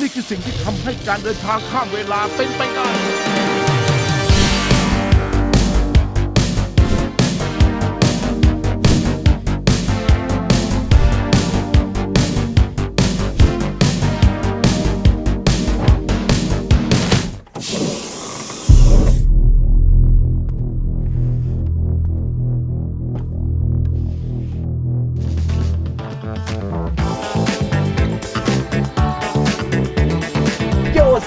นี่คือสิ่งที่ทำให้การเดินทางข้ามเวลาเป็นไปได้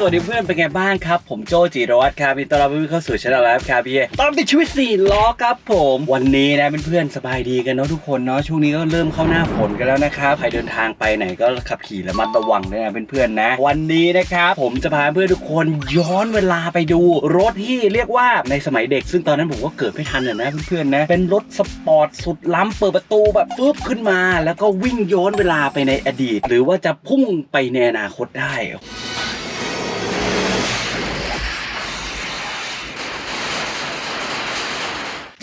วัสดีเพื่อนเป็นไงบ้างครับ ผมโจจิรวัตรครับมีต้อนรับเพื่อนเข้าสู่ช่องไลฟ์ครับพี่ตอนติดชีวิตสี่ล้อครับผม วันนี้นะเพื่อนๆสบายดีกันเนาะทุกคนเนาะช่วงนี้ก็เริ่มเข้าหน้าฝนกันแล้วนะครับใครเดินทางไปไหนก็ขับขี่ระมัดระวังด้วยนะเพื่อนๆนะ วันนี้นะครับผมจะพาเพื่อนทุกคนย้อนเวลาไปดู รถที่เรียกว่าในสมัยเด็ก ซึ่งตอนนั้นผมก็เกิดไม่ทันอะนะเพื่อนๆนะเป็นรถสปอร์ตสุดล้ำเปิดประตูแบบฟึบขึ้นมา แล้วก็วิ่งย้อนเวลาไปในอดีต หรือว่าจะพุ่งไปในอนาคตได้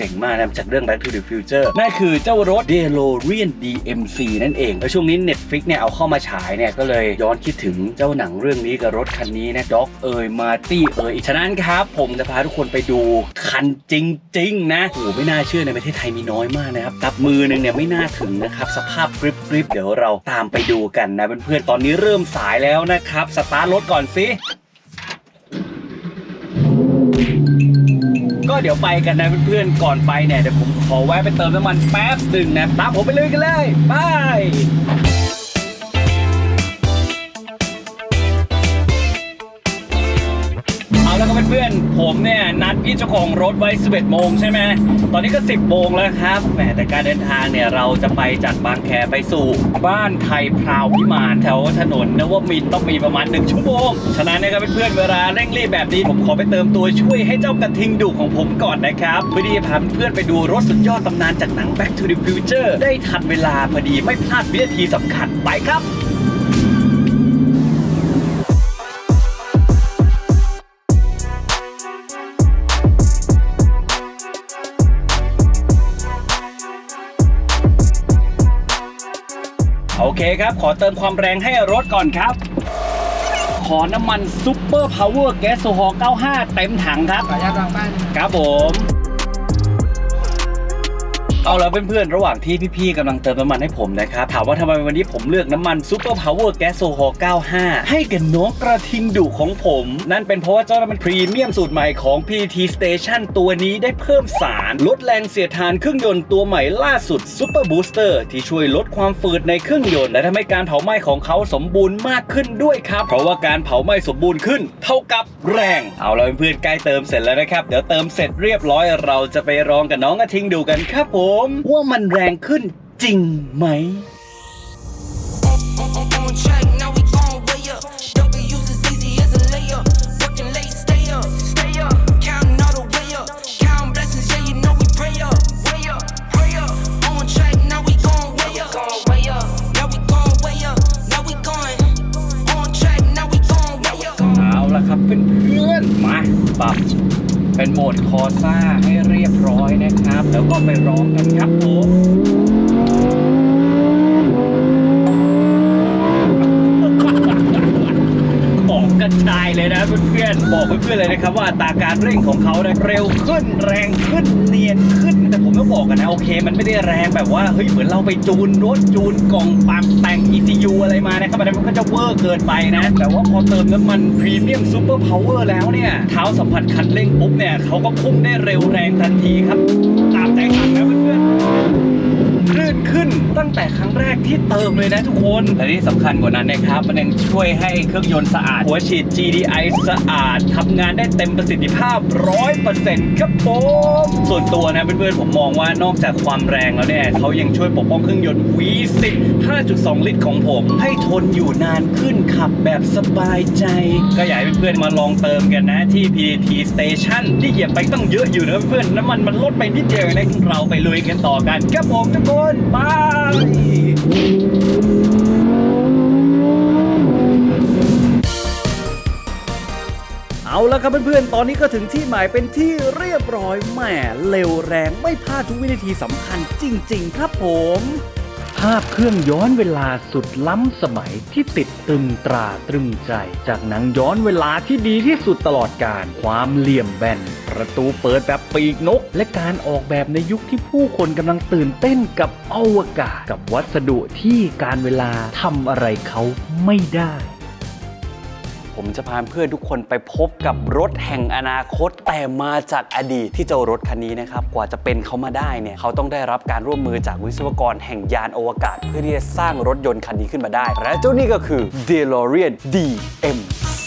เจ๋งมากนะจากเรื่อง Back to the Future นั่นคือเจ้ารถ DeLorean DMC นั่นเองแล้วช่วงนี้ Netflix เนี่ยเอาเข้ามาฉายเนี่ยก็เลยย้อนคิดถึงเจ้าหนังเรื่องนี้กับรถคันนี้นะด็อกเอยมาตี้เอยฉะนั้นครับ ผมจะพาทุกคนไปดูคันจริง ๆ นะโอ้ไม่น่าเชื่อในประเทศไทยมีน้อยมากนะครับตับมือหนึงเนี่ยไม่น่าถึงนะครับสภาพกริบกริบเดี๋ยวเราตามไปดูกันนะเพื่อนๆตอนนี้เริ่มสายแล้วนะครับสตาร์ทรถก่อนสิ ก็เดี๋ยวไปกันนะเพื่อนๆก่อนไปเนี่ยเดี๋ยวผมขอแวะไปเติมน้ำมันแป๊บหนึ่งนะตามผมไปเลยกันเลยไป แล้วก็เพื่อนๆผมเนี่ยนัดพี่เจ้าของรถไว้ 11 โมงใช่ไหมตอนนี้ก็ 10 โมงแล้วครับแหมแต่การเดินทางเนี่ยเราจะไปจากบางแคไปสู่ บ้านไทยพราวพิมานแถวถนนนวมินต้องมีประมาณ 1 ชั่วโมง ฉะนั้นนะครับเพื่อนๆเวลาเร่งรีบแบบนี้ผมขอไปเติมตัวช่วยให้เจ้ากระทิงดุของผมก่อนนะครับเพื่อที่จะพาเพื่อนไปดูรถสุดยอดตำนานจากหนัง Back to the Future ได้ทันเวลาพอดีไม่พลาดวินาทีสำคัญไปครับ เคครับ ขอเติมความแรงให้รถก่อนครับ ขอน้ำมันซุปเปอร์พาวเวอร์แก๊สโซฮอล์95 เต็มถังครับขออนุญาตวางป้ายนะครับครับผม เอาแล้วเพื่อนๆ ระหว่างที่พี่ๆกำลังเติมน้ำมันให้ผมนะครับ ถามว่าทำไมวันนี้ผมเลือกน้ำมันซูเปอร์พาวเวอร์แก๊สโซฮอล์95 ให้กับน้องกระทิงดุของผม นั่นเป็นเพราะว่าเจ้าน้ำมันพรีเมียมสูตรใหม่ของ PT Station ตัวนี้ได้เพิ่มสาร ลดแรงเสียดทานเครื่องยนต์ตัวใหม่ล่าสุด Super Booster ที่ช่วยลดความฝืดในเครื่องยนต์ และทำให้การเผาไหม้ของเขาสมบูรณ์มากขึ้นด้วยครับ เพราะว่าการเผาไหม้สมบูรณ์ขึ้น เท่ากับแรง เอาแล้วเพื่อนๆใกล้เติมเสร็จแล้วนะครับเดี๋ยวเติมเสร็จเรียบร้อยเราจะไปลองกับน้องกระทิงดูกันครับผมว่ามันแรงขึ้นจริงไหม บอกเพื่อนๆเลยนะครับว่าอัตราการเร่งของเขาเนี่ยเร็วขึ้นแรงขึ้นเนียนขึ้น แต่ผมต้องบอกกันนะโอเค มันไม่ได้แรงแบบว่าเฮ้ยเหมือนเราไปจูนรถจูนกล่องปั๊มแต่ง ECU อะไรมานะครับอันนั้นมันก็จะเวอร์เกินไปนะ แต่ว่าพอเติมน้ำมันพรีเมียมซูเปอร์พาวเวอร์แล้วเนี่ยเท้าสัมผัสคันเร่งปุ๊บเนี่ยเขาก็พุ่งได้เร็วแรงทันทีครับ ตามใจสั่งนะเพื่อน ลื่นขึ้นตั้งแต่ครั้งแรกที่เติมเลยนะทุกคน และที่สำคัญกว่านั้นนะครับมันยังช่วยให้เครื่องยนต์สะอาด หัวฉีด GDI สะอาดทำงานได้เต็มประสิทธิภาพ 100%ครับผมส่วนตัวนะเพื่อนๆผมมองว่านอกจากความแรงแล้วเนี่ยเขายังช่วยปกป้องเครื่องยนต์ V10 5.2 ลิตรของผม ให้ทนอยู่นานขึ้นขับแบบสบายใจ ก็อยากให้เพื่อนๆมาลองเติมกันนะที่ PTT Station ที่เหยียบไปต้องเยอะอยู่นะเพื่อนๆน้ำมันมันลดไปนิดเดียวนะเราไปลุยกันต่อกันครับผมทุกคนไปเอาละครับเพื่อนๆ ตอนนี้ก็ถึงที่หมายเป็นที่เรียบร้อยแหมเร็วแรงไม่พลาดทุกวินาทีสำคัญจริง ๆ ครับผม ภาพเครื่องย้อนเวลาสุดล้ำสมัยที่ติดตึงตราตรึงใจ จากหนังย้อนเวลาที่ดีที่สุดตลอดการ ความเหลี่ยมแบน ประตูเปิดแบบปีกนก และการออกแบบในยุคที่ผู้คนกำลังตื่นเต้นกับอวกาศ กับวัสดุที่การเวลาทำอะไรเขาไม่ได้ ผมจะพาเพื่อนทุกคนไปพบกับรถแห่งอนาคต แต่มาจากอดีตที่เจ้ารถคันนี้นะครับ กว่าจะเป็นเขามาได้เนี่ย เขาต้องได้รับการร่วมมือจากวิศวกรแห่งยานอวกาศ เพื่อที่จะสร้างรถยนต์คันนี้ขึ้นมาได้ และเจ้านี่ก็คือ DeLorean DMC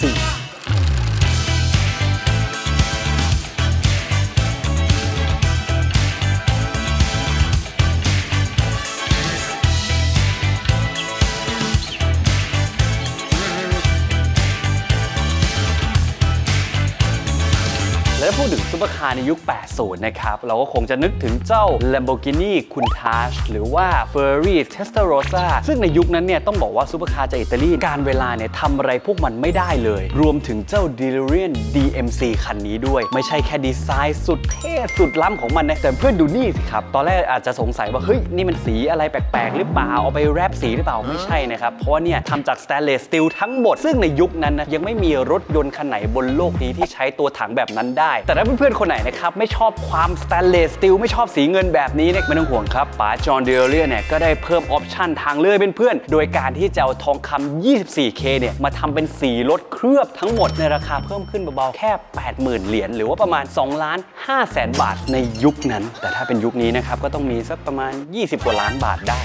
ปเปอร์คาร์ในยุค 80 นะครับ เราก็คงจะนึกถึงเจ้า Lamborghini Countach หรือว่า Ferrari Testarossa ซึ่งในยุคนั้นเนี่ยต้องบอกว่าซุปเปอร์คาร์จากอิตาลี การเวลาเนี่ยทำอะไรพวกมันไม่ได้เลย รวมถึงเจ้า DeLorean DMC คันนี้ด้วย ไม่ใช่แค่ดีไซน์สุดเท่สุดล้ำของมันนะแต่เพื่อนดูนี่สิครับ ตอนแรกอาจจะสงสัยว่า เฮ้ย นี่มันสีอะไรแปลกๆ หรือเปล่า เอาไปแรปสีหรือเปล่าไม่ใช่นะครับ เพราะว่าเนี่ยทำจาก stainless steel ทั้งหมดซึ่งในยุคนั้นนะยังไม่มีรถยนต์คันไหนบนโลกนี้ที่ใช้ตัวถังแบบนั้นได้ แต่ถ้าเพื่อนๆ คนไหนนะครับ ไม่ชอบความ stainless steel ไม่ชอบสีเงินแบบนี้เนี่ยไม่ต้องห่วงครับป๋าจอห์นเดลเลียเนี่ยก็ได้เพิ่มออปชันทางเลือกเป็นเพื่อน โดยการที่จะเอาทองคำ 24K เนี่ยมาทำเป็นสีรถเคลือบทั้งหมดในราคาเพิ่มขึ้นเบาๆ แค่ 80,000 เหรียญหรือว่าประมาณ2ล้าน5แสนบาทในยุคนั้น แต่ถ้าเป็นยุคนี้นะครับก็ต้องมีสักประมาณ 20 กว่าล้านบาทได้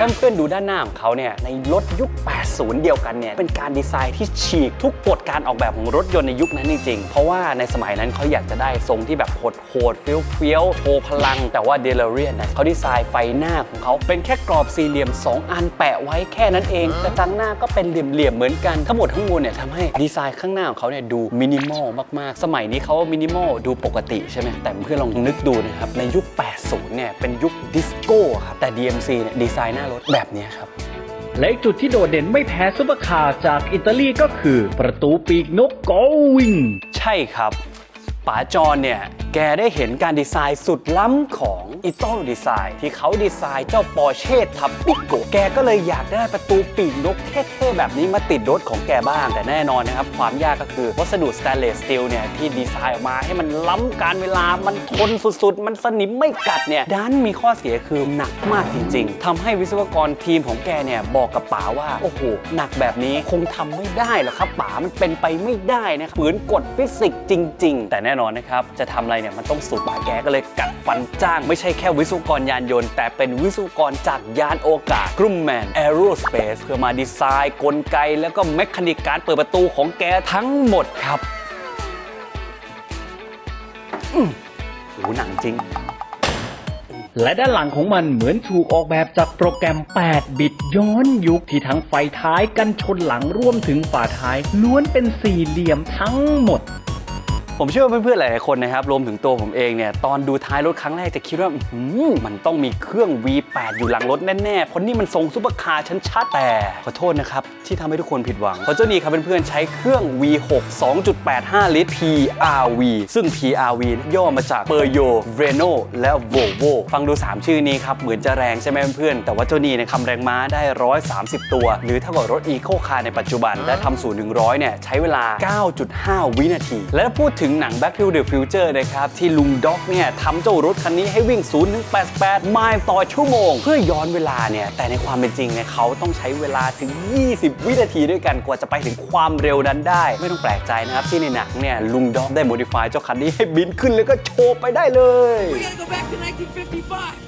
ถ้าเพื่อนๆดูด้านหน้าของเขาเนี่ยในรถยุค 80 เดียวกันเนี่ยเป็นการดีไซน์ที่ฉีกทุกกฎการออกแบบของรถยนต์ในยุคนั้นจริงๆ เพราะว่าในสมัยนั้นเขาอยากจะได้ทรงที่แบบโหดๆเฟี้ยวๆโชว์พลัง แต่ว่าเดลเรียนนะเขาดีไซน์ไฟหน้าของเขาเป็นแค่กรอบสี่เหลี่ยม 2 อันแปะไว้แค่นั้นเอง แต่ตั้งหน้าก็เป็นเหลี่ยมๆเหมือนกันทั้งหมดทั้งมวลเนี่ยทำให้ดีไซน์ข้างหน้าของเขาเนี่ยดูมินิมอลมากๆ สมัยนี้เขามินิมอลดูปกติใช่ไหมแต่เพื่อนลองนึกดูนะครับในยุค 80 เนี่ยเป็นยุคดิสโก้ครับแต่ DMC เนี่ยดีไซน์หน้ารถแบบเนี้ยครับ และอีกจุดที่โดดเด่นไม่แพ้ซุปเปอร์คาร์จากอิตาลีก็คือประตูปีกนกโกวิงใช่ครับป๋าจอนเนี่ยแกได้เห็นการดีไซน์สุดล้ำของอิตาลีดีไซน์ที่เขาดีไซน์เจ้าปอร์เช่ทับปิโกแกก็เลยอยากได้ประตูปีกนกเท่ๆแบบนี้มาติดรถของแกบ้าง แต่แน่นอนนะครับ ความยากก็คือวัสดุสแตนเลสสตีลเนี่ยที่ดีไซน์ออกมาให้มันล้ำการเวลามันทนสุดๆ มันสนิมไม่กัดเนี่ยด้านมีข้อเสียคือหนักมากจริง ๆทำให้วิศวกรทีมของแกเนี่ยบอกกับป๋าว่าโอ้โหหนักแบบนี้คงทำไม่ได้หรอกครับป๋ามันเป็นไปไม่ได้นะครับฝืนกฎฟิสิกส์จริง ๆ แต่แน่นอนนะครับจะทำอะไรเนี่ยมันต้องสุดป๋าแกก็เลยกัดฟันจ้าง ไม่ใช่แค่วิศวกรยานยนต์ แต่เป็นวิศวกรจากยานโอกาศกลุ่มแมนแอโรสเปซเพื่อมาดีไซน์กลไก แล้วก็แมคานิกการเปิดประตูของแกทั้งหมดครับอืมโหหนังจริงและด้านหลังของมันเหมือนถูกออกแบบจากโปรแกรม 8 บิตย้อนยุคที่ทั้งไฟท้ายกันชนหลังร่วมถึงฝาท้าย ล้วนเป็นสี่เหลี่ยมทั้งหมด ผมเชื่อว่าเพื่อนๆหลายๆคนนะครับรวมถึงตัวผมเองเนี่ยตอนดูท้ายรถครั้งแรกจะคิดว่าหือมันต้องมีเครื่อง V8 อยู่หลังรถแน่ๆเพราะนี่มันทรงซุปเปอร์คาร์ชั้นชัดแต่ขอโทษนะครับที่ทำให้ทุกคนผิดหวังเพราะเจ้านี้ครับเพื่อนๆใช้เครื่อง V6 2.85 ลิตร PRV ซึ่ง PRV ย่อมาจาก p e r y o Renault และ Volvo ฟังดู 3 ชื่อนี้ครับเหมือนจะแรงใช่ไหมเพื่อนๆแต่ว่าเจ้านี้เนี่ยทำแรงม้าได้ 130 ตัว หรือเท่ากับรถ Eco Car ในปัจจุบันและทำศูนย์100เนี่ยใช้เวลา 9.5 วินาที และถ้าพูดถึงหนัง Back to the Future นะครับ ที่ลุงด็อกเนี่ยทำเจ้ารถคันนี้ให้วิ่ง 0 ถึง 88 ไมล์ต่อชั่วโมง เพื่อย้อนเวลาเนี่ย แต่ในความเป็นจริงเนี่ยเขาต้องใช้เวลาถึง 20 วินาทีด้วยกันกว่าจะไปถึงความเร็วนั้นได้ ไม่ต้องแปลกใจนะครับ ที่ในหนังเนี่ยลุงด็อกได้โมดิฟายเจ้าคันนี้ให้บินขึ้นแล้วก็โชว์ไปได้เลย We gotta go back to 1955.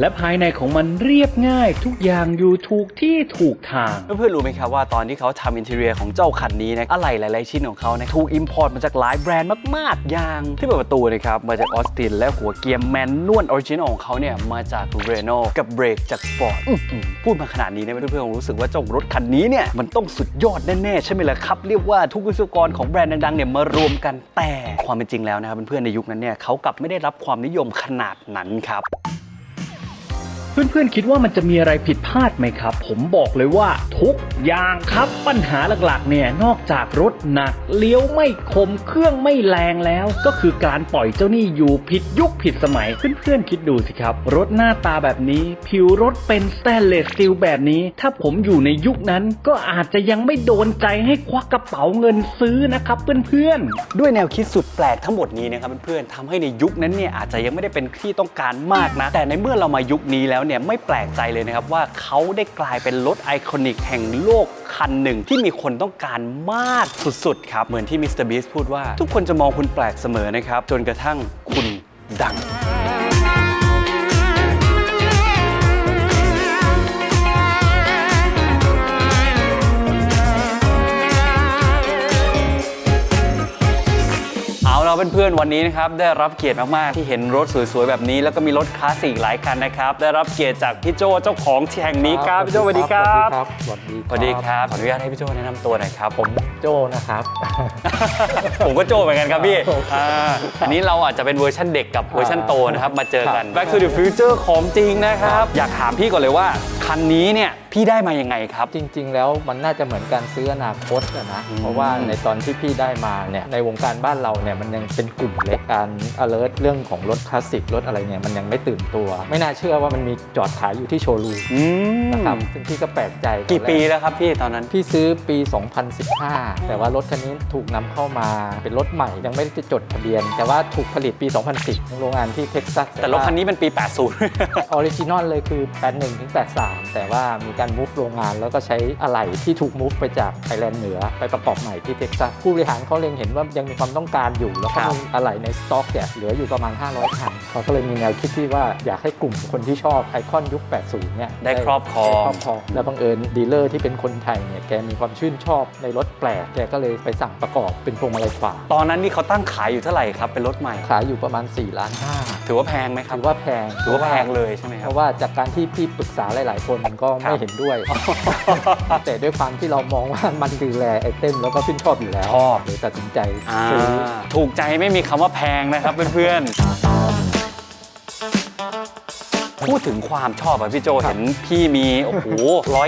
และภายในของมันเรียบง่ายทุกอย่างอยู่ถูกที่ถูกทาง เพื่อนๆรู้ไหมครับว่าตอนที่เขาทำอินเท i รียของเจ้าคันนี้นะอะไรหลายๆชิ้นของเขานี่ถูกอิมพอร์ตมาจากหลายแบรนด์มากๆ อย่าง ที่เปิดประตูนะครับมาจากออสตินและหัวเกียร์แมนนวลออริจินอลของเขาเนี่ยมาจากเรโนกับเบรกจากฟอร์ดพูดมาขนาดนี้เนี่ยเพื่อนๆคงรู้สึกว่าเจ้ารถคันนี้เนี่ยมันต้องสุดยอดแน่ๆใช่ไหมล่ะครับเรียกว่าทุกวิศวกรของแบรนด์ดังๆเนี่ยมารวมกันแต่ความเป็นจริงแล้วนะครับเพื่อนๆในยุคนั้นเนี่ยเขากลับไม่ได้รับความนิยมขนาดนั้นครับ เพื่อนๆคิดว่ามันจะมีอะไรผิดพลาดไหมครับ ผมบอกเลยว่าทุกอย่างครับปัญหาหลักๆ เนี่ยนอกจากรถหนักเลี้ยวไม่คมเครื่องไม่แรงแล้ว ก็คือการปล่อยเจ้าหนี้อยู่ผิดยุคผิดสมัยเพื่อนๆคิดดูสิครับ รถหน้าตาแบบนี้ ผิวรถเป็นสแตนเลสสตีลแบบนี้ ถ้าผมอยู่ในยุคนั้น ก็อาจจะยังไม่โดนใจให้ควักกระเป๋าเงินซื้อนะครับเพื่อนๆด้วยแนวคิดสุดแปลกทั้งหมดนี้นะครับเพื่อนๆทำให้ในยุคนั้นเนี่ยอาจจะยังไม่ได้เป็นที่ต้องการมากนะ แต่ในเมื่อเรามายุคนี้แล้วเนี่ยไม่แปลกใจเลยนะครับว่าเขาได้กลายเป็นรถไอคอนิกแห่งโลกคันหนึ่งที่มีคนต้องการมากสุดๆครับ เหมือนที่มิสเตอร์บีสพูดว่า ทุกคนจะมองคุณแปลกเสมอนะครับ จนกระทั่งคุณดัง เอาเราเพื่อนๆวันนี้นะครับได้รับเกียรติมากๆที่เห็นรถสวยๆแบบนี้ แล้วก็มีรถคลาสสิกหลายคันนะครับได้รับเกียรติจากพี่โจเจ้าของที่แห่งนี้ครับพี่โจสวัสดีครับสวัสดีสวัสดีครับขออนุญาตให้พี่โจแนะนำตัวหน่อยครับผมโจนะครับ ผมก็โจเหมือนกันครับพี่อ่าอันนี้เราอาจจะเป็นเวอร์ชันเด็กกับเวอร์ชันโตนะครับมาเจอกัน Back to the Future ของจริงนะครับ อยากถามพี่ก่อนเลยว่าคันนี้เนี่ยพี่ได้มายังไงครับ จริง ๆ แล้วมันน่าจะเหมือนการซื้ออนาคตอะนะ อืม เพราะว่าในตอนที่พี่ได้มาเนี่ยในวงการบ้านเราเนี่ยมันยังเป็นกลุ่มเล็กการ alert เรื่องของรถคลาสสิกรถอะไรเนี่ยมันยังไม่ตื่นตัว ไม่น่าเชื่อว่ามันมีจอดขายอยู่ที่โชว์รูมอืมนะครับซึ่งพี่ก็แปลกใจกี่ปีตอนแรแล้วครับพี่ตอนนั้น พี่ซื้อปี 2015 แต่ว่ารถคันนี้ถูกนำเข้ามาเป็นรถใหม่ยังไม่ได้จดทะเบียน แต่ว่าถูกผลิตปี 2010โรงงานที่เท็กซัส แต่รถคันนี้เป็นปี 80 ออริจินอลเลยคือ 81 ถึง 83 แต่ว่ามีการ move โรงงาน แล้วก็ใช้อะไหล่ที่ถูก move ไปจากไทยแลนด์เหนือไปประกอบใหม่ที่เท็กซัสผู้บริหารเขาเล็งเห็นว่ายังมีความต้องการอยู่ แล้วก็ครับมีอะไหล่ในสต็อกเนี่ยเหลืออยู่ประมาณ 500คันเขาก็เลยมีแนวคิดที่ว่าอยากให้กลุ่มคนที่ชอบไอคอนยุค 80 เนี่ยได้ครอบครองได้ครอบครองแล้วบังเอิญดีลเลอร์ที่เป็นคนไทยเนี่ยแกมีความชื่นชอบในรถแปลกแกก็เลยไปสั่งประกอบเป็นพวงมาลัยขวาตอนนั้นนี่เขาตั้งขายอยู่เท่าไหร่ครับเป็นรถใหม่ขายอยู่ประมาณ4ล้านห้าถือว่าแพงไหมครับถือว่าแพงถือว่าแพงเลยใช่ไหมคเพรับราะว่าจากการที่พี่ปรึกษาหลาย ๆ คนมันก็ครัไม่บเห็นด้วย แต่ด้วยความที่เรามองว่ามันคือแรไอเทมแล้วก็ชื่นชอบอยู่แล้วชอบเลยตัดสินใจอ่าซื้อถูกใจไม่มีคำว่าแพงนะครับเพื่อนๆ พูดถึงความชอบอะพี่โจเห็นพี่มี โอ้โห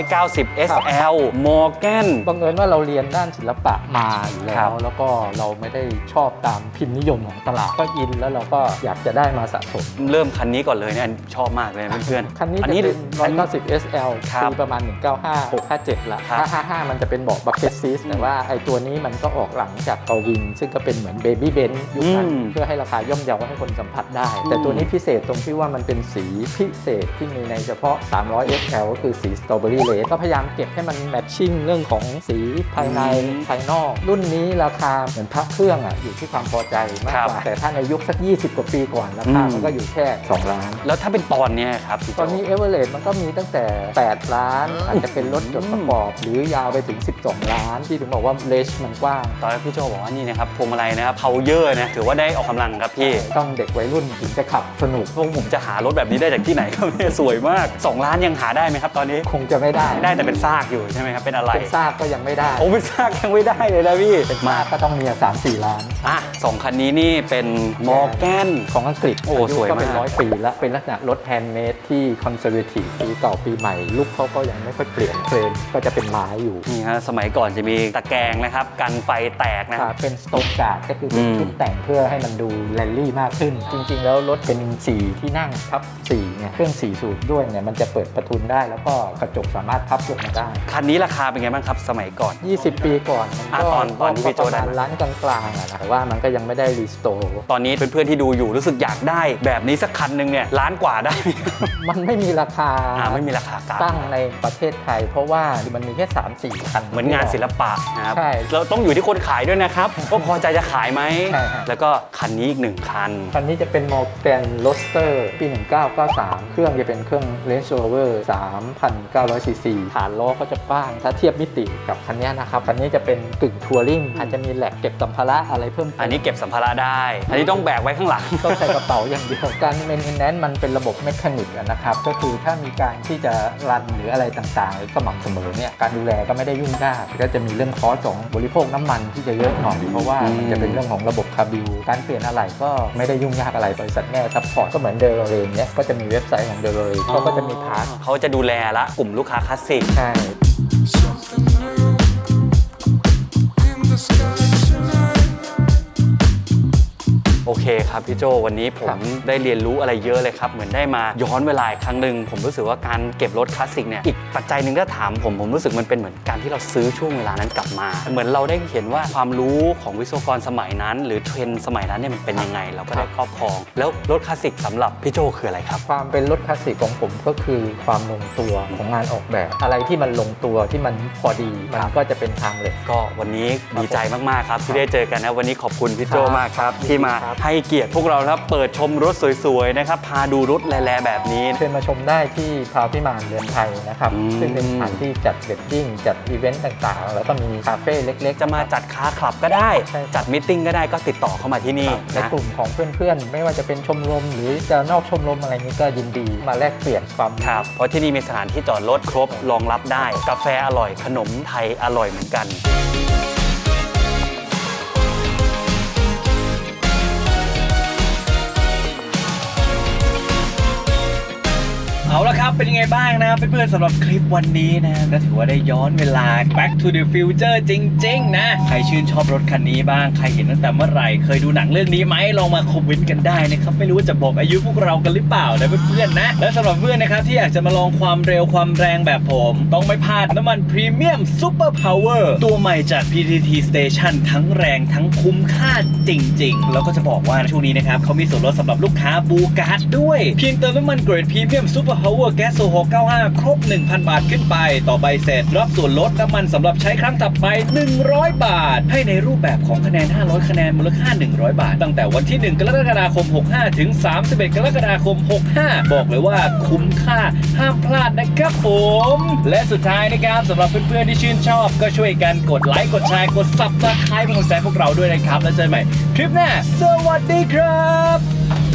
190 SL Morgan บังเอิญว่าเราเรียนด้านศิลปะมาอยู่แล้ครัว บ แล้วก็เราไม่ได้ชอบตามพิมพ์นิยมของตลาดก็อิน แล้วเราก็อยากจะได้มาสะสม เริ่มคันนี้ก่อนเลยเนี่ยชอบมากเลยเพื่อนๆคันนี้อัจะเป็นอัน190 SL ครับปีประมาณ 195 657 ละ ครับถ้า55 มันจะเป็นเบาะบักเก็ตซีสแต่ว่าไอตัวนี้มันก็ออกหลังจากเกาวิน ซึ่งก็เป็นเหมือนเบบี้เบนยุคนั้นอืมเพื่อให้ราคาย่อมเยาให้คนสัมผัสได้ แต่ตัวนี้พิเศษตรงที่ว่ามันเป็นสีพิเศษที่มีในเฉพาะ 300 SL ก็คือสีสตรอเบอรี่เลดก็พยายามเก็บให้มันแมทชิ่งเรื่องของสีภายในอืมภายนอก รุ่นนี้ราคาเหมือนพักเครื่องอะอยู่ที่ความพอใจมากครับกว่า แต่ถ้าในยุคสัก 20 กว่าปีก่อนราคาอืมมันก็อยู่แค่ 2 ล้าน แล้วถ้าเป็นตอนเนี้ยครับพี่โจตอนนี้เอเวอเรสมันก็มีตั้งแต่ 8 ล้าน อาจจะเป็นรถจดประกอบ หรือยาวไปถึง 12 ล้าน ที่ถึงบอกว่าเลชมันกว้าง ตอนแรกพี่โจบอกว่านี่นะครับพวงมาลัยนะครับ power นะถือว่าได้ออกกำลังครับพี่ต้องเด็กวัยรุ่นถึงจะขับสนุกพวกผมจะหารถแบบนี้ได้จากที่ไหนครับเนี่ยสวยมาก 2 ล้านยังหาได้ไหมครับตอนนี้ คงจะไม่ได้ได้แต่เป็นซากอยู่ใช่ไหมครับเป็นอะไรเป็นซากก็ยังไม่ได้โอ้เป็นซากยังไม่ได้เลยนะพี่เป็นซากก็ต้องมีสามสี่ล้านอะสองคันนี้นี่เป็น Morgan ของอังกฤษโอ้ายุสวยก็เป็นมากร้อยปีแล้วเป็นลักษณะรถแฮนด์เมดที่คอนเซอร์เวทีฟปีเก่าปีใหม่ลุกเขาก็ยังไม่ค่อยเปลี่ยนเทรนด์ก็จะเป็นไม้อยู่นี่ฮะสมัยก่อนจะมีตะแกรงนะครับกันไฟแตกนะคครัรับบเป็นสโตกการ์ดก็คือเป็นอืมชุดแต่งเพื่อให้มันดูแรลลี่มากขึ้น จริง ๆ แล้วรถเป็นสีที่นั่งพับสีเนี่ยเครื่องสีสูบด้วยเนี่ยมันจะเปิดประทุนได้ แล้วก็กระจกสามารถพับลงมาได้ คันนี้ราคาเป็นไงบ้างครับสมัยก่อน 20 ปีก่อนมันอะก็ตอนตอนที่พี่โจประได้มาณล้านกลางๆอะนะแต่ว่ามันก็ยังไม่ได้รีสโตร์ ตอนนี้เพื่อนๆที่ดูอยู่รู้สึกอยากได้ แบบนี้สักคันหนึ่งเนี่ยล้านกว่าได้ไหมมันไม่มีราคาอ่าไม่มีราคากลางตั้งในประเทศไทย เพราะว่ามันมีแค่3 4คัน เหมือนงานศิลปะนะครับใช่เราต้องอยู่ที่คนขายด้วยนะครับว่าพอใจจะขายไหมใช่ครับ แล้วก็คันนี้อีกหนึ่งคัน คันนี้จะเป็นโมเกนโรสเตอร์ปี 1993 3 เครื่องจะเป็นเครื่อง Range Rover 3,900ซีซีฐานล้อก็จะกว้าง ถ้าเทียบมิติกับคันนี้นะครับคันนี้จะเป็นกึ่งทัวริงอาจจะมีแหลกเก็บสัมภาระอะไรเพิ่มติมอันนี้เก็บสัมภาระได้ อันนี้ต้องแบกไว้ข้างหลัง ต้องใส่กระเป๋าอย่างเดียว การเมนเทนแนนซ์มันเป็นระบบเมคานิกอะนะครับ ก็คือถ้ามีการที่จะรันหรืออะไรต่างๆสม่ำเสมอเนี่ยการดูแลก็ไม่ได้ยุ่งยากก็จะมีเรื่องคอสของบริโภคน้ำมันที่จะเยอะหน่อยเพราะว่ามันจะเป็นเรื่องของระบบคาบิลการเปลี่ยนอะไรก็ไม่ได้ยุ่งยากอะไรบริษัทแม่ซัพพอร์ตก็เหมือนเดลเรนเนี่ยก็จะมีเว็บไซต์ของเดลเรนเขาก็จะมีพาร์ทเขาจะดูแลละกลุ่มลูกค้าคลาสสิกใช่ Something new in the sky tonight. โอเคครับพี่โจวันนี้ผมได้เรียนรู้อะไรเยอะเลยครับ เหมือนได้มาย้อนเวลาอีกครั้งหนึ่งผมรู้สึกว่าการเก็บรถคลาสสิกเนี่ยอีกปัจจัยหนึ่งก็ถามผมผมรู้สึกมันเป็นเหมือนการที่เราซื้อช่วงเวลานั้นกลับมา เหมือนเราได้เห็นว่าความรู้ของวิศวกรสมัยนั้น หรือเทรนด์สมัยนั้นเนี่ยมันเป็นยังไง เราก็ได้ครอบครอง แล้วรถคลาสสิกสำหรับพี่โจคืออะไรครับ ความเป็นรถคลาสสิกของผมก็คือความลงตัวของงานออกแบบ อะไรที่มันลงตัวที่มันพอดีมันก็จะเป็นทางเลยก็วันนี้ดีใจมากๆครับที่ได้เจอกันนะวันนี้ขอบคุณพี่โจครับมากครับครับที่มาครับให้เกียรติพวกเรานะครับเปิดชมรถสวยๆนะครับพาดูรถแลๆแบบนี้ เชิญมาชมได้ที่พราวพิมานเรือนไทยนะครับ อืม ซึ่งเป็นสถานที่จัดเวดดิ้งจัดอีเวนต์ต่างๆ แล้วก็มีคาเฟ่เล็กๆ จะมาจัดคาร์คลับก็ได้ ใช่ครับ จัดมิทติ้งก็ได้ก็ติดต่อเข้ามาที่นี่ในนะกลุ่มของเพื่อนๆ ไม่ว่าจะเป็นชมรม หรือจะนอกชมรมอะไรนี้ก็ยินดีมาแลกเปลี่ยนความรู้ ครับเพราะที่นี่มีสถานที่จอดรถครบรองรับได้ กาแฟอร่อยขนมไทยอร่อยเหมือนกัน เอาละครับ เป็นยังไงบ้างนะเพื่อนๆสำหรับคลิปวันนี้นะก็ถือว่าได้ย้อนเวลา back to the future จริง ๆ นะ ใครชื่นชอบรถคันนี้บ้าง ใครเห็นตั้งแต่เมื่อไหร่ เคยดูหนังเรื่องนี้ไหมลองมาคอมเมนต์กันได้นะครับ ไม่รู้ว่าจะบอกอายุพวกเรากันหรือเปล่านะเพื่อนๆนะ และสำหรับเพื่อนนะครับที่อยากจะมาลองความเร็วความแรงแบบผม ต้องไม่พลาดน้ำมันพรีเมียมซูเปอร์พาวเวอร์ตัวใหม่จาก PTT Station ทั้งแรงทั้งคุ้มค่าจริง ๆ แล้วก็จะบอกว่าช่วงนี้นะครับเขามีส่วนลดสำหรับลูกค้าบูการ์ดด้วย เพียงเติมน้ำมันเกรดพรีเมียมซูเปอร์พาวเวอร์แก๊สโซฮอล์95 ครบ 1,000 บาทขึ้นไป ต่อใบเสร็จรับส่วนลดน้ำมันสำหรับใช้ครั้งต่อไป 100 บาท ให้ในรูปแบบของคะแนน 500 คะแนนมูลค่า 100 บาท ตั้งแต่วันที่ 1 กรกฎาคม 65 ถึง 31 กรกฎาคม 65 บอกเลยว่าคุ้มค่าห้ามพลาดนะครับผม และสุดท้ายนะครับสำหรับเพื่อนๆที่ชื่นชอบ ก็ช่วยกันกดไลค์กดแชร์กด subscribe เป็นกำลังใจพวกเราด้วยนะครับแล้วเจอกันใหม่คลิปหน้าสวัสดีครับ